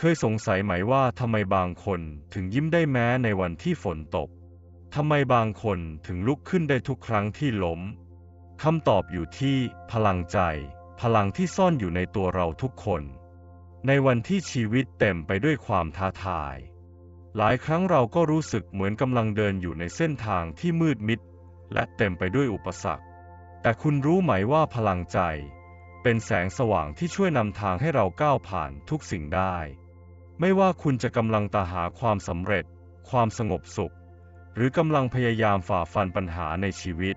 เคยสงสัยไหมว่าทำไมบางคนถึงยิ้มได้แม้ในวันที่ฝนตก ทำไมบางคนถึงลุกขึ้นได้ทุกครั้งที่ล้ม คำตอบอยู่ที่พลังใจ พลังที่ซ่อนอยู่ในตัวเราทุกคน ในวันที่ชีวิตเต็มไปด้วยความท้าทาย หลายครั้งเราก็รู้สึกเหมือนกำลังเดินอยู่ในเส้นทางที่มืดมิด และเต็มไปด้วยอุปสรรค แต่คุณรู้ไหมว่าพลังใจ เป็นแสงสว่างที่ช่วยนำทางให้เราก้าวผ่านทุกสิ่งได้ ไม่ว่าคุณจะกำลังตาหาความสำเร็จ ความสงบสุข หรือกำลังพยายามฝ่าฟันปัญหาในชีวิต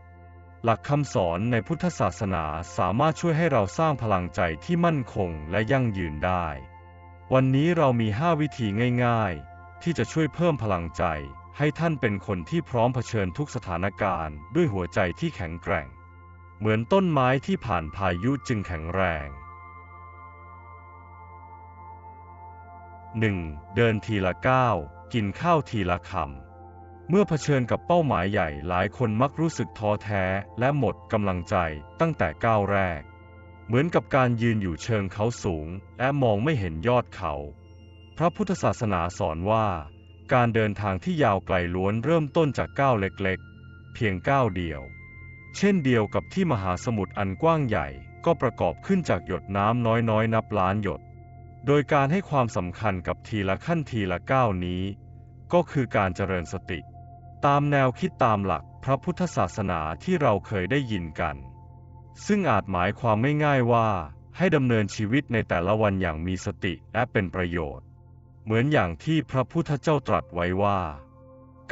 หลักคำสอนในพุทธศาสนาสามารถช่วยให้เราสร้างพลังใจที่มั่นคงและยั่งยืนได้ วันนี้เรามี 5 วิธีง่าย ๆ ที่จะช่วยเพิ่มพลังใจ ให้ท่านเป็นคนที่พร้อมเผชิญทุกสถานการณ์ ด้วยหัวใจที่แข็งแกร่ง เหมือนต้นไม้ที่ผ่านพายุจึงแข็งแรง 1. เดินทีละก้าวกินข้าวทีละคำ เมื่อเผชิญกับเป้าหมายใหญ่หลายคนมักรู้สึกท้อแท้และหมดกำลังใจตั้งแต่ก้าวแรก เหมือนกับการยืนอยู่เชิงเขาสูง และมองไม่เห็นยอดเขา พระพุทธศาสนาสอนว่า การเดินทางที่ยาวไกลล้วนเริ่มต้นจากก้าวเล็กๆ เพียงก้าวเดียว เช่นเดียวกับที่มหาสมุทรอันกว้างใหญ่ก็ประกอบขึ้นจากหยดน้ำน้อยๆนับล้านหยด โดยการให้ความสำคัญกับทีละขั้นทีละก้าวนี้ ก็คือการเจริญสติ ตามแนวคิดตามหลักพระพุทธศาสนาที่เราเคยได้ยินกัน ซึ่งอาจหมายความไม่ง่ายว่า ให้ดำเนินชีวิตในแต่ละวันอย่างมีสติและเป็นประโยชน์ เหมือนอย่างที่พระพุทธเจ้าตรัสไว้ว่า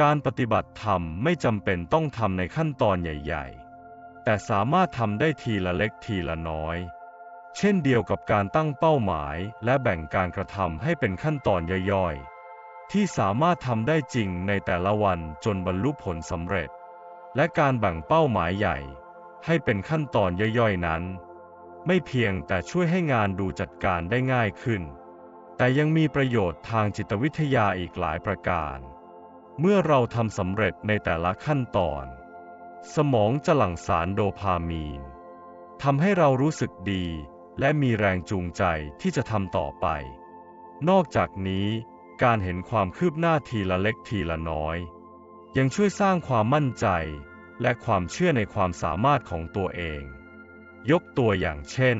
การปฏิบัติธรรมไม่จำเป็นต้องทำในขั้นตอนใหญ่ ๆ แต่สามารถทำได้ทีละเล็กทีละน้อย เช่นเดียวกับการตั้งเป้าหมายและแบ่งการกระทำให้เป็นขั้นตอนย่อยๆ ที่สามารถทำได้จริงในแต่ละวันจนบรรลุผลสำเร็จ และการแบ่งเป้าหมายใหญ่ ให้เป็นขั้นตอนย่อยๆนั้น ไม่เพียงแต่ช่วยให้งานดูจัดการได้ง่ายขึ้น แต่ยังมีประโยชน์ทางจิตวิทยาอีกหลายประการ เมื่อเราทำสำเร็จในแต่ละขั้นตอน สมองจะหลั่งสารโดพามีนทำให้เรารู้สึกดี และมีแรงจูงใจที่จะทำต่อไป นอกจากนี้ การเห็นความคืบหน้าทีละเล็กทีละน้อย ยังช่วยสร้างความมั่นใจ และความเชื่อในความสามารถของตัวเอง ยกตัวอย่างเช่น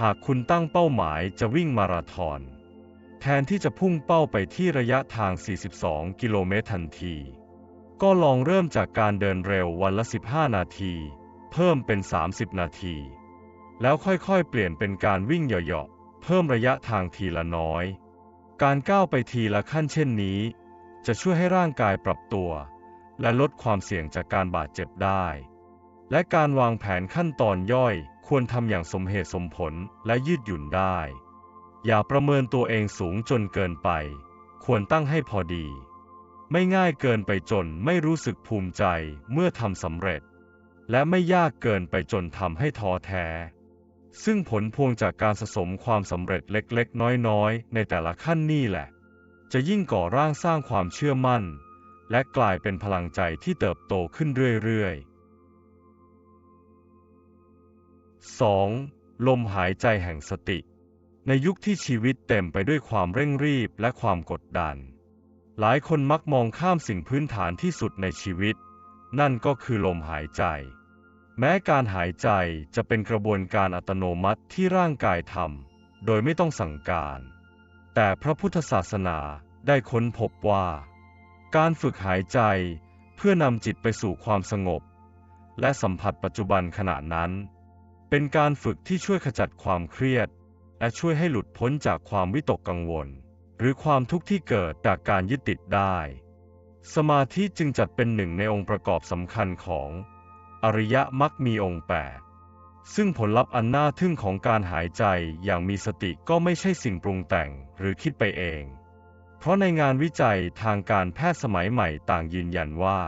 หากคุณตั้งเป้าหมายจะวิ่งมาราธอนแทนที่จะพุ่งเป้าไปที่ระยะทาง 42 กิโลเมตรทันที ก็ลองเริ่มจากการเดินเร็ววันละ 15 นาที เพิ่มเป็น 30 นาที แล้วค่อยๆ เปลี่ยนเป็นการวิ่งเหยาะๆเพิ่มระยะทางทีละน้อย การก้าวไปทีละขั้นเช่นนี้ จะช่วยให้ร่างกายปรับตัว และลดความเสี่ยงจากการบาดเจ็บได้ และการวางแผนขั้นตอนย่อยควรทำอย่างสมเหตุสมผลและยืดหยุ่นได้ อย่าประเมินตัวเองสูงจนเกินไป ควรตั้งให้พอดี ไม่ง่ายเกินไปจนไม่รู้สึกภูมิใจเมื่อทำสำเร็จ และไม่ยากเกินไปจนทำให้ท้อแท้ ซึ่งผลพวงจากการสะสมความสำเร็จเล็กๆ น้อยๆ ในแต่ละขั้นนี่แหละ จะยิ่งก่อร่างสร้างความเชื่อมั่น และกลายเป็นพลังใจที่เติบโตขึ้นเรื่อยๆ 2. ลมหายใจแห่งสติ ในยุคที่ชีวิตเต็มไปด้วยความเร่งรีบและความกดดัน หลายคนมักมองข้ามสิ่งพื้นฐานที่สุดในชีวิต นั่นก็คือลมหายใจ แม้การหายใจจะเป็นกระบวนการอัตโนมัติที่ร่างกายทำโดยไม่ต้องสั่งการ แต่พระพุทธศาสนาได้ค้นพบว่า การฝึกหายใจเพื่อนำจิตไปสู่ความสงบ และสัมผัสปัจจุบันขณะนั้น เป็นการฝึกที่ช่วยขจัดความเครียด และช่วยให้หลุดพ้นจากความวิตกกังวล หรือความทุกข์ที่เกิดจากการยึดติดได้ สมาธิจึงจัดเป็นหนึ่งในองค์ประกอบสำคัญของ อริยมรรคมีองค์แปดซึ่งผลลัพธ์อันน่าทึ่งของการหายใจอย่างมีสติก็ไม่ใช่สิ่งปรุงแต่งหรือคิดไปเอง เพราะในงานวิจัยทางการแพทย์สมัยใหม่ต่างยืนยันว่า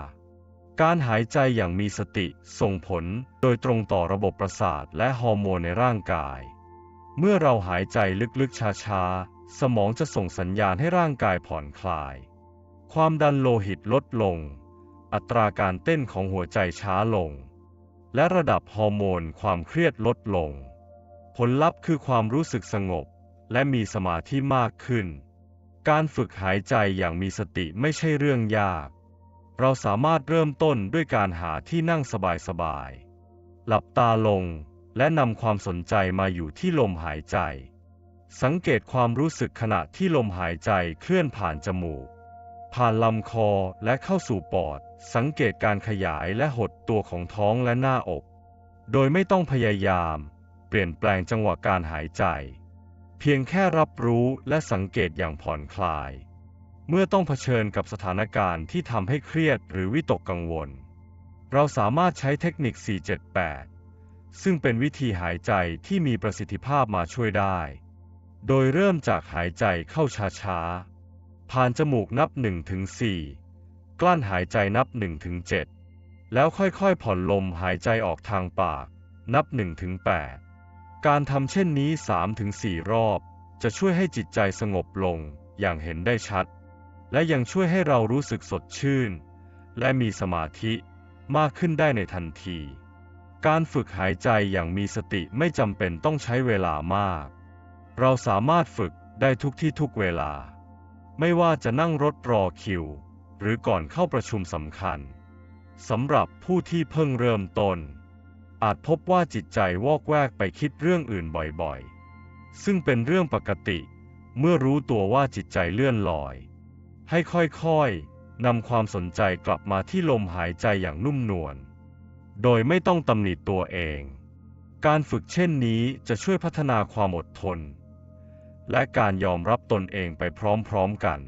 การหายใจอย่างมีสติส่งผลโดยตรงต่อระบบประสาทและฮอร์โมนในร่างกาย เมื่อเราหายใจลึกๆช้าๆ สมองจะส่งสัญญาณให้ร่างกายผ่อนคลาย ความดันโลหิตลดลง อัตราการเต้นของหัวใจช้าลง และระดับฮอร์โมนความเครียดลดลง ผลลัพธ์คือความรู้สึกสงบ และมีสมาธิมากขึ้น การฝึกหายใจอย่างมีสติไม่ใช่เรื่องยาก เราสามารถเริ่มต้นด้วยการหาที่นั่งสบายๆ หลับตาลงและนำความสนใจมาอยู่ที่ลมหายใจ สังเกตความรู้สึกขณะที่ลมหายใจเคลื่อนผ่านจมูก ผ่านลำคอและเข้าสู่ปอด สังเกตการขยายและหดตัวของท้องและหน้าอก โดยไม่ต้องพยายาม เปลี่ยนแปลงจังหวะการหายใจ เพียงแค่รับรู้และสังเกตอย่างผ่อนคลาย เมื่อต้องเผชิญกับสถานการณ์ที่ทำให้เครียดหรือวิตกกังวล เราสามารถใช้เทคนิค 478 ซึ่งเป็นวิธีหายใจที่มีประสิทธิภาพมาช่วยได้ โดยเริ่มจากหายใจเข้าช้าๆ ผ่านจมูกนับ1-4กลั้นหายใจนับ1-7แล้วค่อยๆผ่อนลมหายใจออกทางปาก นับ1-8การทำเช่นนี้3-4รอบ จะช่วยให้จิตใจสงบลงอย่างเห็นได้ชัด และยังช่วยให้เรารู้สึกสดชื่น และมีสมาธิมากขึ้นได้ในทันที การฝึกหายใจอย่างมีสติไม่จำเป็นต้องใช้เวลามาก เราสามารถฝึกได้ทุกที่ทุกเวลา ไม่ว่าจะนั่งรถรอคิว หรือก่อนเข้าประชุมสำคัญสำหรับผู้ที่เพิ่งเริ่มต้น อาจพบว่าจิตใจวอกแวกไปคิดเรื่องอื่นบ่อยๆ ซึ่งเป็นเรื่องปกติ เมื่อรู้ตัวว่าจิตใจเลื่อนลอย ให้ค่อยๆนำความสนใจกลับมาที่ลมหายใจอย่างนุ่มนวลโดยไม่ต้องตำหนิตัวเอง การฝึกเช่นนี้จะช่วยพัฒนาความอดทน และการยอมรับตนเองไปพร้อมๆกัน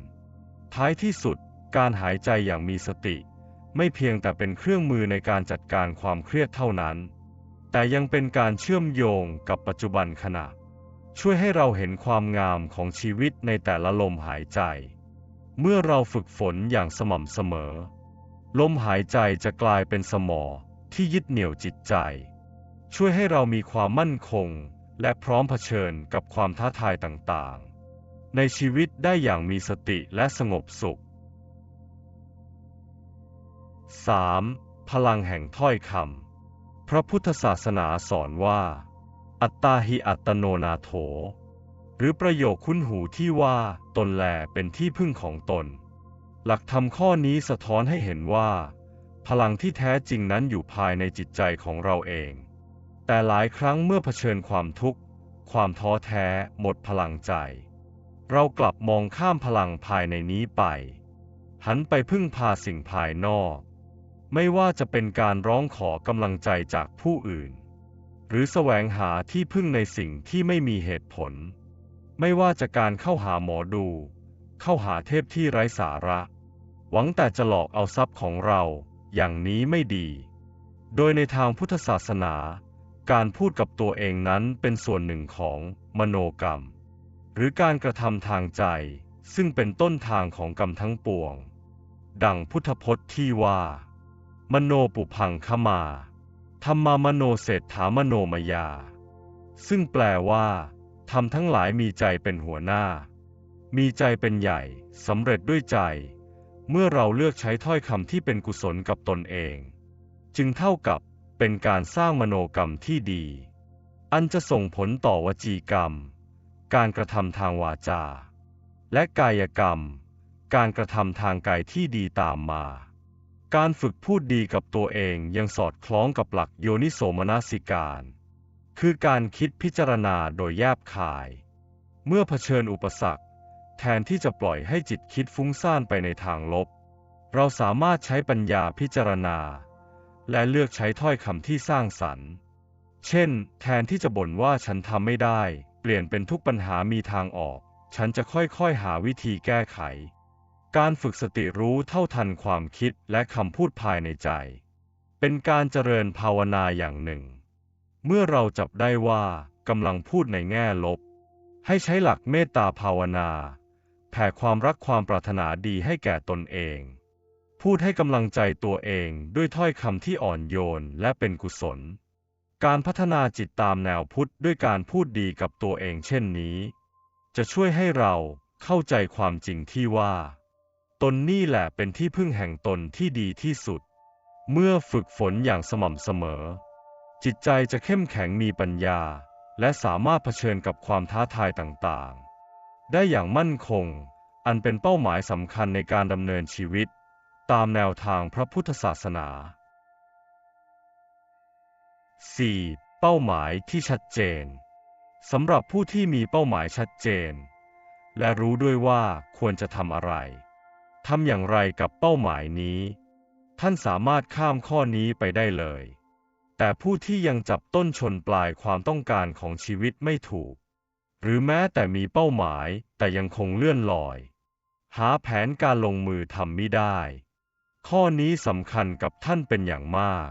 ท้ายที่สุด การหายใจอย่างมีสติ ไม่เพียงแต่เป็นเครื่องมือในการจัดการความเครียดเท่านั้น แต่ยังเป็นการเชื่อมโยงกับปัจจุบันขณะ ช่วยให้เราเห็นความงามของชีวิตในแต่ละลมหายใจ เมื่อเราฝึกฝนอย่างสม่ำเสมอ ลมหายใจจะกลายเป็นสมอที่ยึดเหนี่ยวจิตใจ ช่วยให้เรามีความมั่นคง และพร้อมเผชิญกับความท้าทายต่างๆ ในชีวิตได้อย่างมีสติและสงบสุข 3. พลังแห่งถ้อยคำ พระพุทธศาสนาสอนว่า อัตตาหิอัตโนนาโถ หรือประโยคคุ้นหูที่ว่าตนแลเป็นที่พึ่งของตน หลักธรรมข้อนี้สะท้อนให้เห็นว่า พลังที่แท้จริงนั้นอยู่ภายในจิตใจของเราเอง แต่หลายครั้งเมื่อเผชิญความทุกข์ ความท้อแท้หมดพลังใจ เรากลับมองข้ามพลังภายในนี้ไป หันไปพึ่งพาสิ่งภายนอก ไม่ว่าจะเป็นการร้องขอกำลังใจจากผู้อื่น หรือแสวงหาที่พึ่งในสิ่งที่ไม่มีเหตุผล ไม่ว่าจะการเข้าหาหมอดู เข้าหาเทพที่ไร้สาระ หวังแต่จะหลอกเอาทรัพย์ของเราอย่างนี้ไม่ดี โดยในทางพุทธศาสนา การพูดกับตัวเองนั้นเป็นส่วนหนึ่งของมโนกรรม หรือการกระทำทางใจ ซึ่งเป็นต้นทางของกรรมทั้งปวง ดังพุทธพจน์ที่ว่า มโนปุพังขมาธรรมามโนเศรษฐามโนมยา ซึ่งแปลว่าทำทั้งหลายมีใจเป็นหัวหน้า มีใจเป็นใหญ่สำเร็จด้วยใจ เมื่อเราเลือกใช้ถ้อยคำที่เป็นกุศลกับตนเอง จึงเท่ากับ เป็นการสร้างมโนกรรมที่ดี อันจะส่งผลต่อวจีกรรม การกระทำทางวาจา และกายกรรม การกระทำทางกายที่ดีตามมา การฝึกพูดดีกับตัวเองยังสอดคล้องกับหลักโยนิโสมนสิการ คือการคิดพิจารณาโดยแยบคาย เมื่อเผชิญอุปสรรค แทนที่จะปล่อยให้จิตคิดฟุ้งซ่านไปในทางลบ เราสามารถใช้ปัญญาพิจารณา และเลือกใช้ถ้อยคำที่สร้างสรรค์ เช่น แทนที่จะบ่นว่าฉันทำไม่ได้ เปลี่ยนเป็นทุกปัญหามีทางออก ฉันจะค่อยๆ หาวิธีแก้ไข การฝึกสติรู้เท่าทันความคิดและคำพูดภายในใจ เป็นการเจริญภาวนาอย่างหนึ่ง เมื่อเราจับได้ว่ากำลังพูดในแง่ลบ ให้ใช้หลักเมตตาภาวนา แผ่ความรักความปรารถนาดีให้แก่ตนเอง พูดให้กำลังใจตัวเองด้วยถ้อยคำที่อ่อนโยนและเป็นกุศล การพัฒนาจิตตามแนวพุทธด้วยการพูดดีกับตัวเองเช่นนี้ จะช่วยให้เราเข้าใจความจริงที่ว่า ตนนี่แหละเป็นที่พึ่งแห่งตนที่ดีที่สุด เมื่อฝึกฝนอย่างสม่ำเสมอ จิตใจจะเข้มแข็งมีปัญญา และสามารถเผชิญกับความท้าทายต่างๆ ได้อย่างมั่นคง อันเป็นเป้าหมายสำคัญในการดำเนินชีวิต ตามแนวทางพระพุทธศาสนา 4. เป้าหมายที่ชัดเจนสำหรับผู้ที่มีเป้าหมายชัดเจน และรู้ด้วยว่าควรจะทำอะไรทำอย่างไรกับเป้าหมายนี้ ท่านสามารถข้ามข้อนี้ไปได้เลย แต่ผู้ที่ยังจับต้นชนปลายความต้องการของชีวิตไม่ถูก หรือแม้แต่มีเป้าหมายแต่ยังคงเลื่อนลอย หาแผนการลงมือทำไม่ได้ ข้อนี้สำคัญกับท่านเป็นอย่างมาก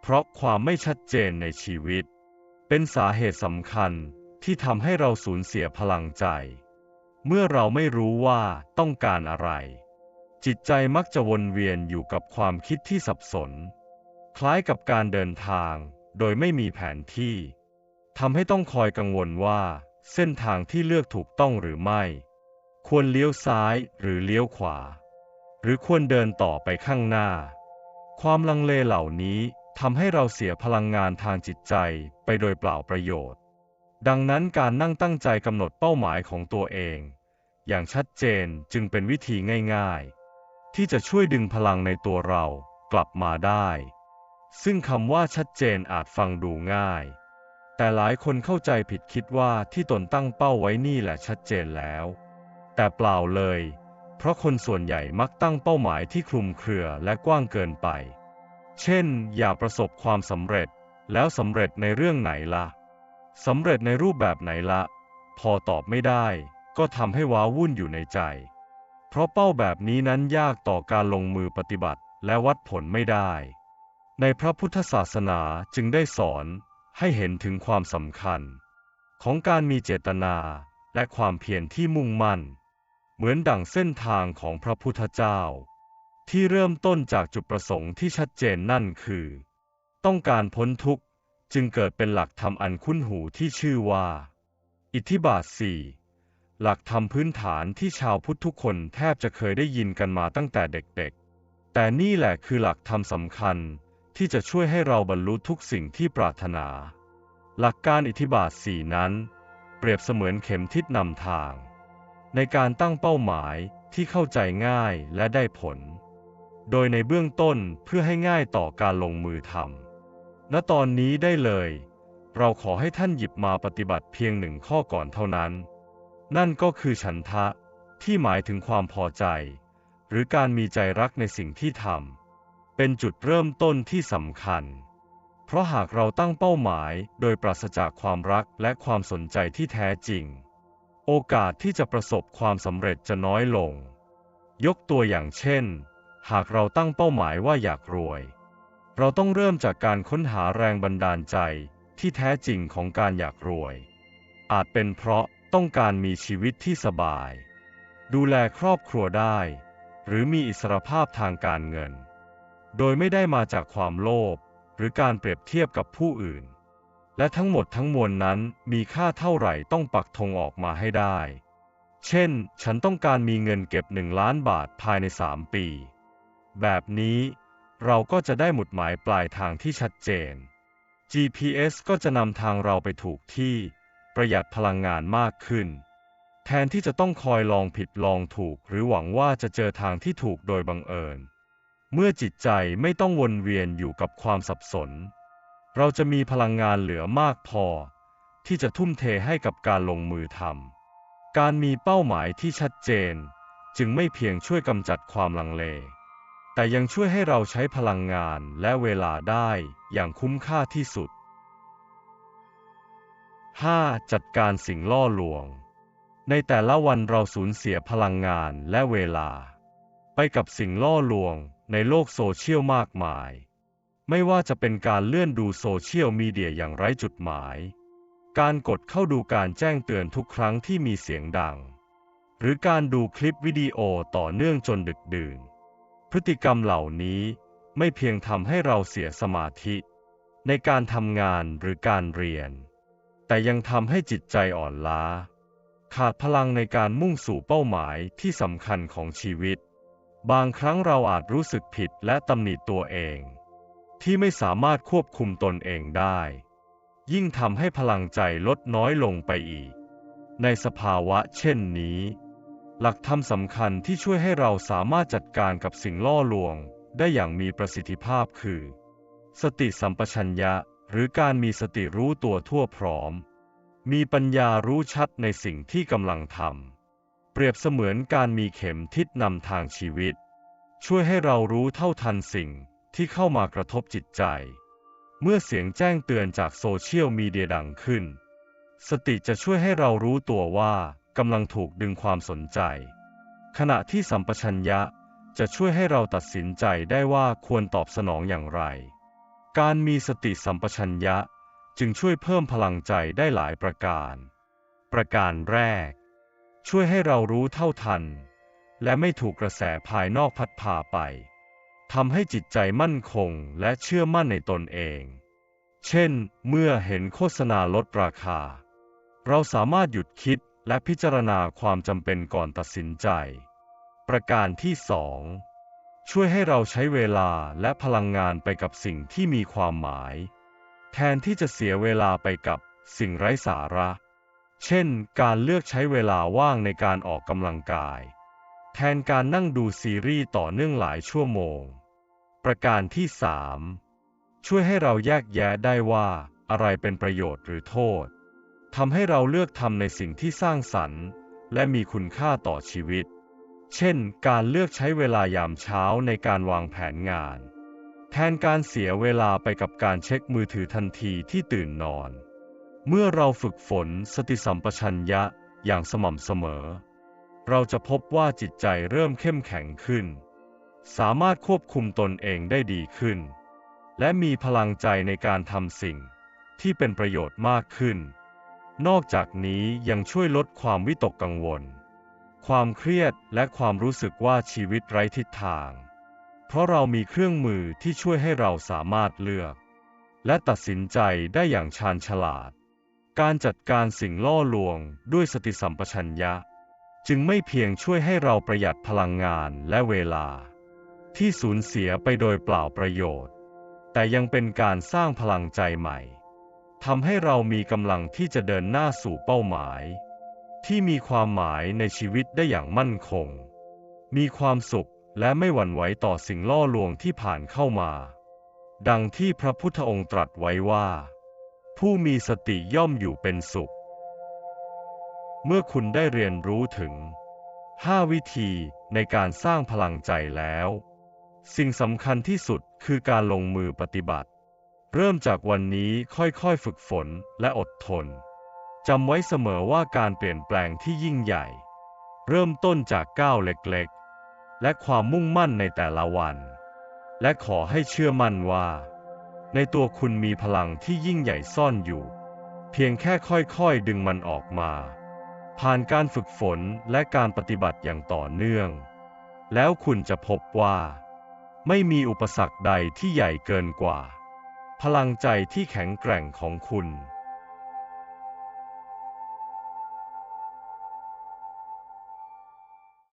เพราะความไม่ชัดเจนในชีวิต เป็นสาเหตุสำคัญที่ทำให้เราสูญเสียพลังใจ เมื่อเราไม่รู้ว่าต้องการอะไร จิตใจมักจะวนเวียนอยู่กับความคิดที่สับสน คล้ายกับการเดินทางโดยไม่มีแผนที่ทำให้ต้องคอยกังวลว่า เส้นทางที่เลือกถูกต้องหรือไม่ ควรเลี้ยวซ้ายหรือเลี้ยวขวา หรือควรเดินต่อไปข้างหน้า ความลังเลเหล่านี้ทำให้เราเสียพลังงานทางจิตใจไปโดยเปล่าประโยชน์ ดังนั้นการนั่งตั้งใจกำหนดเป้าหมายของตัวเอง อย่างชัดเจนจึงเป็นวิธีง่าย ๆ ที่จะช่วยดึงพลังในตัวเรากลับมาได้ ซึ่งคำว่าชัดเจนอาจฟังดูง่าย แต่หลายคนเข้าใจผิดคิดว่าที่ตนตั้งเป้าไว้นี่แหละชัดเจนแล้ว แต่เปล่าเลย เพราะคนส่วนใหญ่มักตั้งเป้าหมายที่คลุมเครือและกว้างเกินไป เช่น อยากประสบความสำเร็จ แล้วสำเร็จในเรื่องไหนละ่ะสำเร็จในรูปแบบไหนละ พอตอบไม่ได้ ก็ทำให้ว้าวุ่นอยู่ในใจ เพราะเป้าแบบนี้นั้นยากต่อการลงมือปฏิบัติและวัดผลไม่ได้ ในพระพุทธศาสนาจึงได้สอนให้เห็นถึงความสำคัญ ของการมีเจตนาและความเพียรที่มุ่งมั่น เหมือนดั่งเส้นทางของพระพุทธเจ้า ที่เริ่มต้นจากจุดประสงค์ที่ชัดเจนนั่นคือ ต้องการพ้นทุกข์จึงเกิดเป็นหลักธรรมอันคุ้นหูที่ชื่อว่า อิทธิบาทสี่หลักธรรมพื้นฐานที่ชาวพุทธทุกคนแทบจะเคยได้ยินกันมาตั้งแต่เด็กๆ แต่นี่แหละคือหลักธรรมสำคัญที่จะช่วยให้เราบรรลุทุกสิ่งที่ปรารถนา หลักการอิทธิบาทสี่นั้น เปรียบเสมือนเข็มทิศนำทาง ในการตั้งเป้าหมายที่เข้าใจง่ายและได้ผล โดยในเบื้องต้นเพื่อให้ง่ายต่อการลงมือทำณตอนนี้ได้เลย เราขอให้ท่านหยิบมาปฏิบัติเพียงหนึ่งข้อก่อนเท่านั้น นั่นก็คือฉันทะที่หมายถึงความพอใจ หรือการมีใจรักในสิ่งที่ทำเป็นจุดเริ่มต้นที่สำคัญ เพราะหากเราตั้งเป้าหมายโดยปราศจากความรักและความสนใจที่แท้จริง โอกาสที่จะประสบความสำเร็จจะน้อยลง ยกตัวอย่างเช่น หากเราตั้งเป้าหมายว่าอยากรวย เราต้องเริ่มจากการค้นหาแรงบันดาลใจที่แท้จริงของการอยากรวย อาจเป็นเพราะต้องการมีชีวิตที่สบาย ดูแลครอบครัวได้ หรือมีอิสรภาพทางการเงิน โดยไม่ได้มาจากความโลภหรือการเปรียบเทียบกับผู้อื่น และทั้งหมดทั้งมวลนั้นมีค่าเท่าไหร่ต้องปักธงออกมาให้ได้ เช่น ฉันต้องการมีเงินเก็บหนึ่งล้านบาทภายในสามปี แบบนี้เราก็จะได้หมุดหมายปลายทางที่ชัดเจน GPS ก็จะนำทางเราไปถูกที่ ประหยัดพลังงานมากขึ้น แทนที่จะต้องคอยลองผิดลองถูก หรือหวังว่าจะเจอทางที่ถูกโดยบังเอิญ เมื่อจิตใจไม่ต้องวนเวียนอยู่กับความสับสน เราจะมีพลังงานเหลือมากพอ ที่จะทุ่มเทให้กับการลงมือทำการมีเป้าหมายที่ชัดเจน จึงไม่เพียงช่วยกำจัดความลังเล แต่ยังช่วยให้เราใช้พลังงานและเวลาได้อย่างคุ้มค่าที่สุด 5. จัดการสิ่งล่อลวง ในแต่ละวันเราสูญเสียพลังงานและเวลา ไปกับสิ่งล่อลวงในโลกโซเชียลมากมาย ไม่ว่าจะเป็นการเลื่อนดูโซเชียลมีเดียอย่างไร้จุดหมาย การกดเข้าดูการแจ้งเตือนทุกครั้งที่มีเสียงดัง หรือการดูคลิปวิดีโอต่อเนื่องจนดึกดื่น พฤติกรรมเหล่านี้ไม่เพียงทำให้เราเสียสมาธิ ในการทำงานหรือการเรียน แต่ยังทำให้จิตใจอ่อนล้า ขาดพลังในการมุ่งสู่เป้าหมายที่สำคัญของชีวิต บางครั้งเราอาจรู้สึกผิดและตำหนิตัวเอง ที่ไม่สามารถควบคุมตนเองได้ ยิ่งทำให้พลังใจลดน้อยลงไปอีก ในสภาวะเช่นนี้ หลักธรรมสำคัญที่ช่วยให้เราสามารถจัดการกับสิ่งล่อลวงได้อย่างมีประสิทธิภาพคือ สติสัมปชัญญะ หรือการมีสติรู้ตัวทั่วพร้อม มีปัญญารู้ชัดในสิ่งที่กำลังทำเปรียบเสมือนการมีเข็มทิศนำทางชีวิต ช่วยให้เรารู้เท่าทันสิ่ง ที่เข้ามากระทบจิตใจ เมื่อเสียงแจ้งเตือนจากโซเชียลมีเดียดังขึ้น สติจะช่วยให้เรารู้ตัวว่ากำลังถูกดึงความสนใจ ขณะที่สัมปชัญญะจะช่วยให้เราตัดสินใจได้ว่าควรตอบสนองอย่างไร การมีสติสัมปชัญญะจึงช่วยเพิ่มพลังใจได้หลายประการ ประการแรก ช่วยให้เรารู้เท่าทัน และไม่ถูกกระแสภายนอกพัดพาไป ทำให้จิตใจมั่นคงและเชื่อมั่นในตนเอง เช่น เมื่อเห็นโฆษณาลดราคา เราสามารถหยุดคิดและพิจารณาความจำเป็นก่อนตัดสินใจ ประการที่สองช่วยให้เราใช้เวลาและพลังงานไปกับสิ่งที่มีความหมาย แทนที่จะเสียเวลาไปกับสิ่งไร้สาระ เช่น การเลือกใช้เวลาว่างในการออกกำลังกาย แทนการนั่งดูซีรีส์ต่อเนื่องหลายชั่วโมง ประการที่สามช่วยให้เราแยกแยะได้ว่าอะไรเป็นประโยชน์หรือโทษทำให้เราเลือกทำในสิ่งที่สร้างสรรค์ และมีคุณค่าต่อชีวิต เช่น การเลือกใช้เวลายามเช้าในการวางแผนงาน แทนการเสียเวลาไปกับการเช็คมือถือทันทีที่ตื่นนอน เมื่อเราฝึกฝนสติสัมปชัญญะอย่างสม่ำเสมอ เราจะพบว่าจิตใจเริ่มเข้มแข็งขึ้น สามารถควบคุมตนเองได้ดีขึ้น และมีพลังใจในการทำสิ่งที่เป็นประโยชน์มากขึ้น นอกจากนี้ยังช่วยลดความวิตกกังวล ความเครียดและความรู้สึกว่าชีวิตไร้ทิศทาง เพราะเรามีเครื่องมือที่ช่วยให้เราสามารถเลือก และตัดสินใจได้อย่างชาญฉลาด การจัดการสิ่งล่อลวงด้วยสติสัมปชัญญะ จึงไม่เพียงช่วยให้เราประหยัดพลังงานและเวลา ที่สูญเสียไปโดยเปล่าประโยชน์ แต่ยังเป็นการสร้างพลังใจใหม่ทำให้เรามีกำลังที่จะเดินหน้าสู่เป้าหมาย ที่มีความหมายในชีวิตได้อย่างมั่นคง มีความสุขและไม่หวั่นไหวต่อสิ่งล่อลวงที่ผ่านเข้ามา ดังที่พระพุทธองค์ตรัสไว้ว่า ผู้มีสติย่อมอยู่เป็นสุข เมื่อคุณได้เรียนรู้ถึง 5 วิธีในการสร้างพลังใจแล้ว สิ่งสำคัญที่สุดคือการลงมือปฏิบัติ เริ่มจากวันนี้ค่อยๆฝึกฝนและอดทน จำไว้เสมอว่าการเปลี่ยนแปลงที่ยิ่งใหญ่ เริ่มต้นจากก้าวเล็กๆ และความมุ่งมั่นในแต่ละวัน และขอให้เชื่อมั่นว่า ในตัวคุณมีพลังที่ยิ่งใหญ่ซ่อนอยู่ เพียงแค่ค่อยๆดึงมันออกมา ผ่านการฝึกฝนและการปฏิบัติอย่างต่อเนื่อง แล้วคุณจะพบว่า ไม่มีอุปสรรคใดที่ใหญ่เกินกว่า พลังใจที่แข็งแกร่งของคุณ